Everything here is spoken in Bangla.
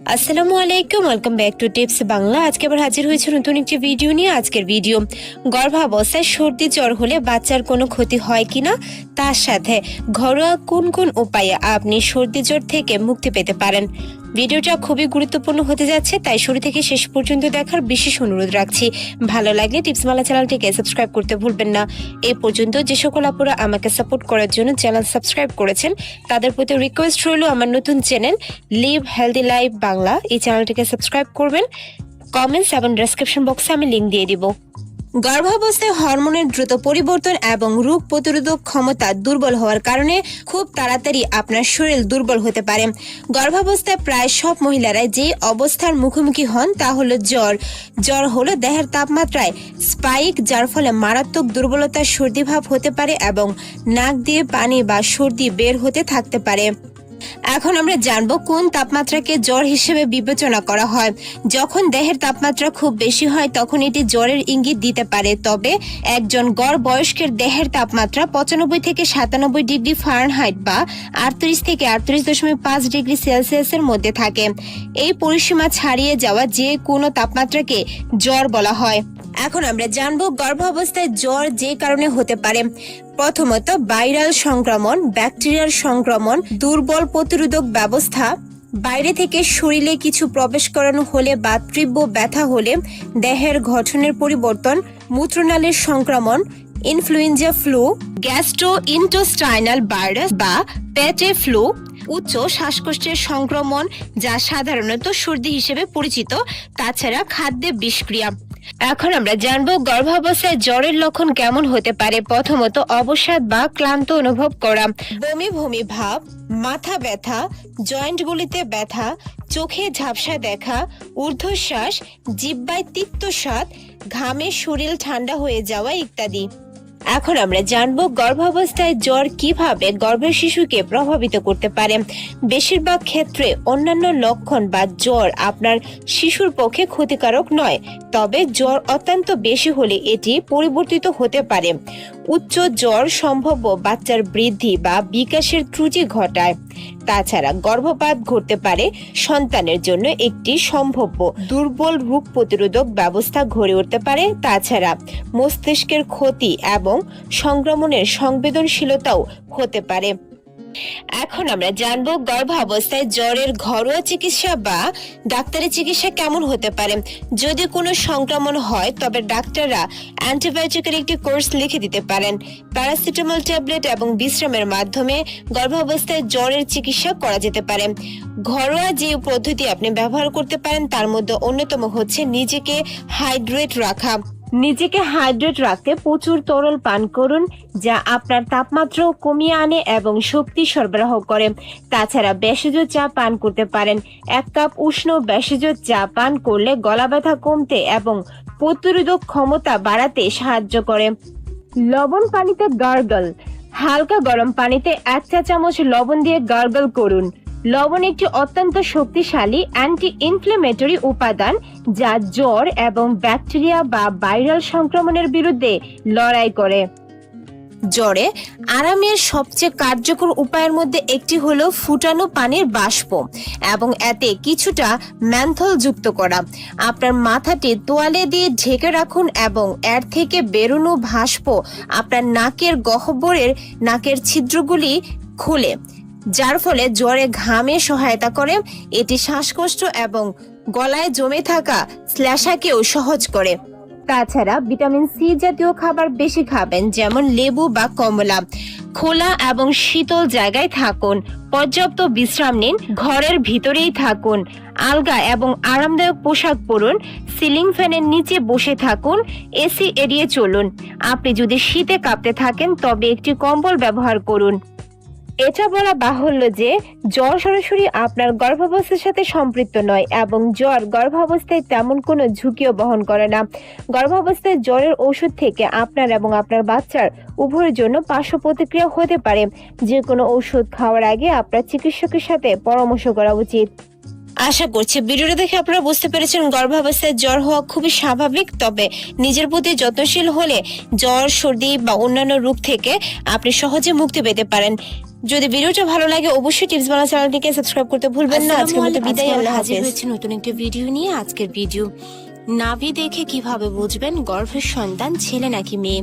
আসসালামু আলাইকুম welcome back to tips Bangla আজকে আবার হাজির হয়েছে নতুন একটি ভিডিও নিয়ে। আজকের ভিডিও গর্ভাবস্থায় সর্দি জ্বর হলে বাচ্চার কোনো ক্ষতি হয় কিনা তার সাথে ঘরোয়া কোন কোন উপায়ে আপনি সর্দি জ্বর থেকে মুক্তি পেতে পারেন? ভিডিওটা খুবই গুরুত্বপূর্ণ হতে যাচ্ছে, তাই শুরু থেকে শেষ পর্যন্ত দেখার বিশেষ অনুরোধ রাখছি। ভালো লাগলে টিপস মালা চ্যানেলটিকে সাবস্ক্রাইব করতে ভুলবেন না। এ পর্যন্ত যে সকল আপুরা আমাকে সাপোর্ট করার জন্য চ্যানেল সাবস্ক্রাইব করেছেন, তাদের প্রতি রিকোয়েস্ট রইল আমার নতুন channel live healthy life Bangla এই চ্যানেলটিকে সাবস্ক্রাইব করবেন। কমেন্টস এবং ডেসক্রিপশন বক্সে আমি লিঙ্ক দিয়ে দিব। গর্ভাবস্থায় হরমোনের দ্রুত পরিবর্তন এবং রোগ প্রতিরোধক ক্ষমতা দুর্বল হওয়ার কারণে খুব তাড়াতাড়ি আপনার শরীর দুর্বল হতে পারে। গর্ভাবস্থায় প্রায় সব মহিলারাই যে অবস্থার মুখোমুখি হন তা হলো জ্বর। জ্বর হলো দেহের তাপমাত্রায় স্পাইক যার ফলে মারাত্মক দুর্বলতা সর্দি ভাব হতে পারে এবং নাক দিয়ে পানি বা সর্দি বের হতে থাকতে পারে। এখন আমরা জানব কোন তাপমাত্রাকে জ্বর হিসেবে বিবেচনা করা হয়। যখন দেহের তাপমাত্রা খুব বেশি হয়, তখন এটি জ্বরের ইঙ্গিত দিতে পারে। তবে একজন গড় বয়স্কের দেহের তাপমাত্রা পঁচানব্বই থেকে সাতানব্বই ডিগ্রি ফারেনহাইট বা আটত্রিশ থেকে আটত্রিশ দশমিক পাঁচ ডিগ্রি সেলসিয়াসের মধ্যে থাকে। এই পরিসীমা ছাড়িয়ে যাওয়া যে কোনো তাপমাত্রাকে জ্বর বলা হয়। এখন আমরা জানব গর্ভাবস্থায় জ্বর যে কারণে হতে পারে। প্রথমত, ভাইরাল সংক্রমণ ব্যাকটেরিয়ার সংক্রমণ, দুর্বল প্রতিরোধক ব্যবস্থা, বাইরে থেকে শরীরে কিছু প্রবেশ করানো হলে বা তীব্র ব্যথা হলে, দেহের গঠনের পরিবর্তন, মূত্রনালীর সংক্রমণ, influenza flu gastro intestinal virus বা পেটে ফ্লু, উচ্চ শ্বাসকষ্টের সংক্রমণ, যা সাধারণত সর্দি হিসেবে পরিচিত, তাছাড়া খাদ্যে বিষক্রিয়া। এখন আমরা জানব গর্ভাবস্থায় জ্বরের লক্ষণ কেমন হতে পারে। প্রথমত অবসাদ বা ক্লান্ত অনুভব করা। বমি ভূমি ভাব, মাথা ব্যথা, জয়েন্টগুলিতে ব্যথা, চোখে ঝাপসা দেখা, ঊর্ধ্বশ্বাস, জিব্বায় তিক্ত স্বাদ, ঘামে শরীর ঠান্ডা হয়ে যাওয়া ইত্যাদি। এখন আমরা জানব গর্ভাবস্থায় জ্বর কীভাবে গর্ভের শিশুকে প্রভাবিত করতে পারে। বেশিরভাগ ক্ষেত্রে অন্যান্য লক্ষণ বা জ্বর আপনার শিশুর পক্ষে ক্ষতিকারক নয়, তবে জ্বর অত্যন্ত বেশি হলে এটি পরিবর্তিত হতে পারে। উচ্চ জ্বর সম্ভাব্য বাচ্চার বৃদ্ধি বা বিকাশের ত্রুটি ঘটায়। তাছাড়া গর্ভপাত ঘটতে পারে সন্তানের জন্য একটি সম্ভাব্য দুর্বল রোগ প্রতিরোধক ব্যবস্থা গড়ে উঠতে পারে। তাছাড়া মস্তিষ্কের ক্ষতি এবং সংক্রমণের সংবেদনশীলতাও হতে পারে। এখন আমরা জানব গর্ভাবস্থায় জ্বরের ঘরোয়া চিকিৎসা বা ডাক্তারের চিকিৎসা কেমন হতে পারে। যদি কোনো সংক্রমণ হয়, তবে ডাক্তাররা অ্যান্টিবায়োটিকের একটি কোর্স লিখে দিতে পারেন। প্যারাসিটামল ট্যাবলেট এবং বিশ্রামের মাধ্যমে গর্ভাবস্থায় জ্বরের চিকিৎসা করা যেতে পারে। ঘরোয়া যে পদ্ধতি আপনি ব্যবহার করতে পারেন, তার মধ্যে অন্যতম হচ্ছে নিজেকে হাইড্রেট রাখা। নিজেকে হাইড্রেট রাখতে প্রচুর তরল পান করুন, যা আপনার তাপমাত্রাও কমিয়ে আনে এবং শক্তি সরবরাহ করে। তাছাড়া ভেষজ চা পান করতে পারেন। এক কাপ উষ্ণ ভেষজ চা পান করলে গলা ব্যথা কমতে এবং প্রতিরোধক ক্ষমতা বাড়াতে সাহায্য করে। লবণ পানিতে গার্গল। হালকা গরম পানিতে এক চা চামচ লবণ দিয়ে গার্গল করুন। লবণ একটি অত্যন্ত শক্তিশালী অ্যান্টি ইনফ্লেমেটরি উপাদান যা জ্বর এবং ব্যাকটেরিয়া বা ভাইরাল সংক্রমণের বিরুদ্ধে লড়াই করে। জ্বরে আরামের সবচেয়ে কার্যকর উপায়ের মধ্যে একটি হলো ফুটানো পানির বাষ্প এবং এতে কিছুটা ম্যান্থল যুক্ত করা। আপনার মাথাটি তোয়ালে দিয়ে ঢেকে রাখুন এবং এর থেকে বেরোনো ভাস্প আপনার নাকের গহ্বরের নাকের ছিদ্রগুলি খুলে যার ফলে জ্বরে ঘামে সহায়তা করে, এটি শ্বাসকষ্ট এবং গলায় জমে থাকা শ্লেষাকেও সহজ করে। তাছাড়া ভিটামিন সি জাতীয় খাবার বেশি খাবেন, যেমন লেবু বা কমলা। খোলা এবং শীতল জায়গায় থাকুন, পর্যাপ্ত বিশ্রাম নিন, ঘরের ভিতরেই থাকুন, আলগা এবং আরামদায়ক পোশাক পরুন, সিলিং ফ্যানের নিচে বসে থাকুন, এসি এড়িয়ে চলুন। আপনি যদি শীতে কাঁপতে থাকেন, তবে একটি কম্বল ব্যবহার করুন। এটা বলা বাহুল্য যে জ্বর সরাসরি আপনার গর্ভাবস্থার সাথে সম্পৃক্ত নয় এবং জ্বর গর্ভাবস্থায় তেমন কোনো ঝুঁকিও বহন করে না। গর্ভাবস্থায় জ্বরের ওষুধ থেকে আপনার এবং আপনার বাচ্চার উভয়ের জন্য পার্শ্ব প্রতিক্রিয়া হতে পারে। যে কোনো ওষুধ খাওয়ার আগে আপনার চিকিৎসকের সাথে পরামর্শ করা উচিত। আশা করছি ভিডিওটা দেখে আপনারা বুঝতে পেরেছেন গর্ভাবস্থায় জ্বর হওয়া খুবই স্বাভাবিক, তবে নিজের প্রতি যত্নশীল হলে জ্বর, সর্দি বা অন্যান্য রোগ থেকে আপনি সহজে মুক্তি পেতে পারেন। যদি ভিডিওটা ভালো লাগে অবশ্যই টিপস বাংলা চ্যানেলটিকে সাবস্ক্রাইব করতে ভুলবেন না। আজকের মতো বিদায় আল্লাহ হাজির হয়েছে নতুন একটি ভিডিও নিয়ে। আজকের ভিডিও নাভি দেখে কীভাবে বুঝবেন গর্ভের সন্তান ছেলে নাকি মেয়ে?